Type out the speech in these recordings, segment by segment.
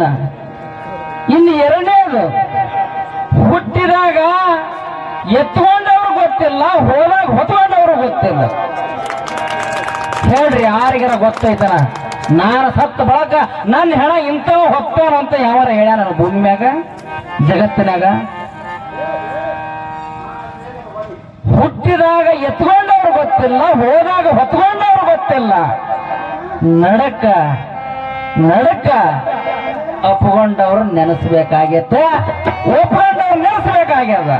ಇನ್ನ ಇನ್ನು ಎರಡನೇದು, ಹುಟ್ಟಿದಾಗ ಎತ್ಕೊಂಡವ್ರು ಗೊತ್ತಿಲ್ಲ, ಹೋದಾಗ ಹೊತ್ಕೊಂಡವ್ರು ಗೊತ್ತಿಲ್ಲ. ಹೇಳ್ರಿ, ಯಾರಿಗಾರ ಗೊತ್ತೈತನ? ನಾನು ಸತ್ತ ಬಳಕ ನನ್ನ ಹೆಣ ಇಂಥವ್ ಹೊತ್ತವನು ಅಂತ ಯಾವಾರ ಹೇಳ್ಯಾನ ನನ್ನ ಭೂಮಿ ಮ್ಯಾಗ ಜಗತ್ತಿನಾಗ ಹುಟ್ಟಿದಾಗ ಎತ್ಕೊಂಡವ್ರು ಗೊತ್ತಿಲ್ಲ, ಹೋದಾಗ ಹೊತ್ಕೊಂಡವ್ರು ಗೊತ್ತಿಲ್ಲ. ನಡಕ ನಡಕ. ಅಪ್ಕೊಂಡವ್ರು ನೆನೆಸ್ಬೇಕಾಗೈತೆ, ಒಪ್ಕೊಂಡವ್ರು ನೆನೆಸ್ಬೇಕಾಗ್ಯದ.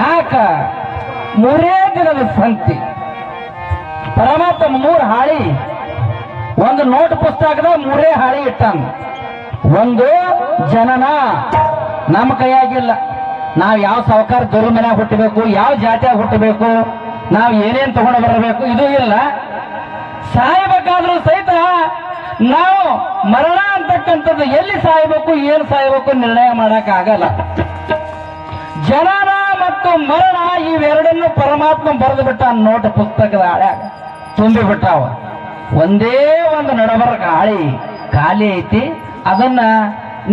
ಯಾಕ? ಮೂರೇ ದಿನದ ಸಂತಿ. ಪರಮಾತ್ಮ ಮೂರು ಹಾಳಿ, ಒಂದು ನೋಟ್ ಪುಸ್ತಕದ ಮೂರೇ ಹಾಳಿ ಇಟ್ಟಂಗ ಒಂದು ಜನನ. ನಮ್ಮ ಕೈಯಾಗಿಲ್ಲ. ನಾವು ಯಾವ ಸಾವುಕಾರ ದೊರೆ ಮನ್ಯಾಗ ಹುಟ್ಟಬೇಕು, ಯಾವ ಜಾತಿಯಾಗ ಹುಟ್ಟಬೇಕು, ನಾವು ಏನೇನ್ ತಗೊಂಡು ಬರಬೇಕು, ಇದು ಇಲ್ಲ. ಸಾಯಬೇಕಾದ್ರೂ ಸಹಿತ ನಾವು ಮರಣ ಅಂತಕ್ಕಂಥದ್ದು ಎಲ್ಲಿ ಸಾಯಬೇಕು, ಏನು ಸಾಯಬೇಕು ನಿರ್ಣಯ ಮಾಡಕ್ ಆಗಲ್ಲ. ಜನನ ಮತ್ತು ಮರಣ ಇವೆರಡನ್ನು ಪರಮಾತ್ಮ ಬರೆದು ಬಿಟ್ಟ ನೋಟ ಪುಸ್ತಕದ ಹಾಳ್ಯಾಗ ತುಂಬಿ ಬಿಟ್ಟಾವ. ಒಂದೇ ಒಂದು ನಡಬರಕ ಹಾಳಿ ಖಾಲಿ ಐತಿ, ಅದನ್ನ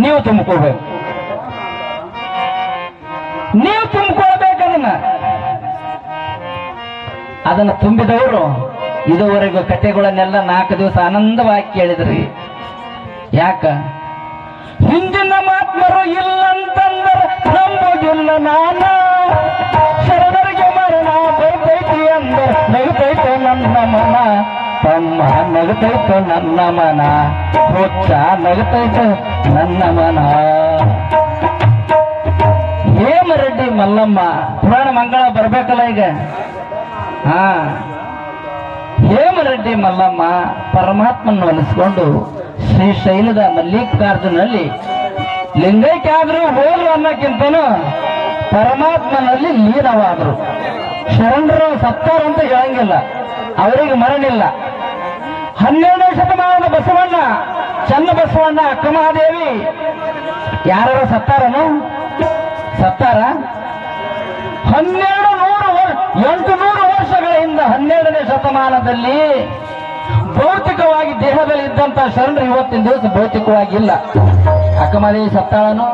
ನೀವು ತುಂಬಿಕೊಳ್ಬೇಕು. ನೀವು ತುಂಬಿಕೊಳ್ಬೇಕು ಅದನ್ನ. ಅದನ್ನ ತುಂಬಿದವರು ಇದುವರೆಗೂ ಕಥೆಗಳನ್ನೆಲ್ಲ ನಾಲ್ಕು ದಿವಸ ಆನಂದವಾಗಿ ಕೇಳಿದ್ರಿ. ಯಾಕ? ಹಿಂದಿನ ಮಾತ್ಮರು ಇಲ್ಲಂತಂದರೆ ನಂಬುದಿಲ್ಲ ನಾನು. ಶರಣರಿಗೆ ಮರಣ ಬೈತೈತಿ ಅಂದ ನಗತೈತೆ ನನ್ನ ಮನ. ತಮ್ಮ ನಗತೈತೆ ನನ್ನ ಮನ. ಹುಚ್ಚ ನಗತೈತೆ ನನ್ನ ಮನ. ಹೇಮರೆಡ್ಡಿ ಮಲ್ಲಮ್ಮ, ಪುರಾಣ ಮಂಗಳ ಬರ್ಬೇಕಲ್ಲ ಈಗ? ಹಾ. ಹೇಮರೆಡ್ಡಿ ಮಲ್ಲಮ್ಮ ಪರಮಾತ್ಮನ ಶ್ರೀ ಶೈಲದ ಮಲ್ಲಿಕಾರ್ಜುನಲ್ಲಿ, ಲಿಂಗೈಕ್ಯ ಆದರೂ ಹೋದ್ರು ಅನ್ನೋಕ್ಕಿಂತನೂ ಪರಮಾತ್ಮನಲ್ಲಿ ಲೀನವಾದರು. ಶರಣರು ಸತ್ತಾರಂತ ಹೇಳಂಗಿಲ್ಲ, ಅವರಿಗೆ ಮರಣಿಲ್ಲ. ಹನ್ನೆರಡನೇ ಶತಮಾನದ ಬಸವಣ್ಣ, ಚನ್ನ ಬಸವಣ್ಣ, ಅಕ್ಕಮಹಾದೇವಿ ಯಾರ ಸತ್ತಾರನು? ಸತ್ತಾರ? ಹನ್ನೆರಡು ನೂರು ಎಂಟು ನೂರು ಶತಮಾನದಲ್ಲಿ ಭೌತಿಕವಾಗಿ ದೇಹದಲ್ಲಿ ಇದ್ದಂತ ಶರಣರು ಇವತ್ತಿನ ದಿವಸ ಭೌತಿಕವಾಗಿ ಇಲ್ಲ ಅಕ್ಕಮಲಿ ಸತ್ತಾಳನು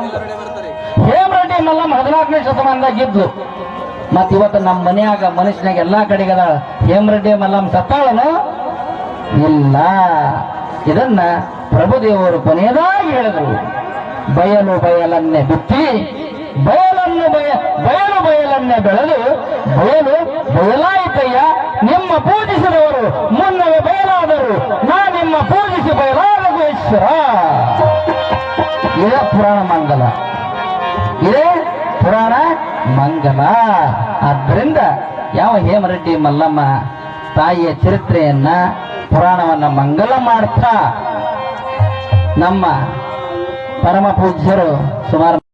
ಹೇಮರೆಡ್ಡಿ ಮಲ್ಲಮ್ಮ ಹದಿನಾಲ್ಕನೇ ಶತಮಾನದಾಗ ಇದ್ಲು ಮತ್ ಇವತ್ತು ನಮ್ಮ ಮನೆಯಾಗ ಮನುಷ್ಯನಾಗ ಎಲ್ಲಾ ಕಡೆಗದ ಹೇಮರೆಡ್ಡಿ ಮಲ್ಲಮ್ಮ ಸತ್ತಾಳನು ಇಲ್ಲ. ಇದನ್ನ ಪ್ರಭುದೇವರು ಕೊನೆಯದಾಗಿ ಹೇಳಿದರು. ಬಯಲು ಬಯಲನ್ನೇ ಬಿತ್ತಿ, ಬಯಲನ್ನು ಬಯ ಬಯಲು ಬಯಲನ್ನೇ ಬೆಳೆದು ಬಯಲು ಬಯಲಾಯಿತಯ್ಯ ನಿಮ್ಮ ಪೂಜಿಸಿದವರು ಮುನ್ನವೇ ಬಯಲಾದರು. ನಾ ನಿಮ್ಮ ಪೂಜಿಸಿ ಈಶ್ವರ. ಇದೇ ಪುರಾಣ ಮಂಗಲ. ಇದೇ ಪುರಾಣ ಮಂಗಲ. ಆದ್ದರಿಂದ ಯಾವ ಹೇಮರೆಡ್ಡಿ ಮಲ್ಲಮ್ಮ ತಾಯಿಯ ಚರಿತ್ರೆಯನ್ನ, ಪುರಾಣವನ್ನ ಮಂಗಲ ಮಾಡ್ತಾ ನಮ್ಮ ಪರಮ ಪೂಜ್ಯರು ಸುಮಾರು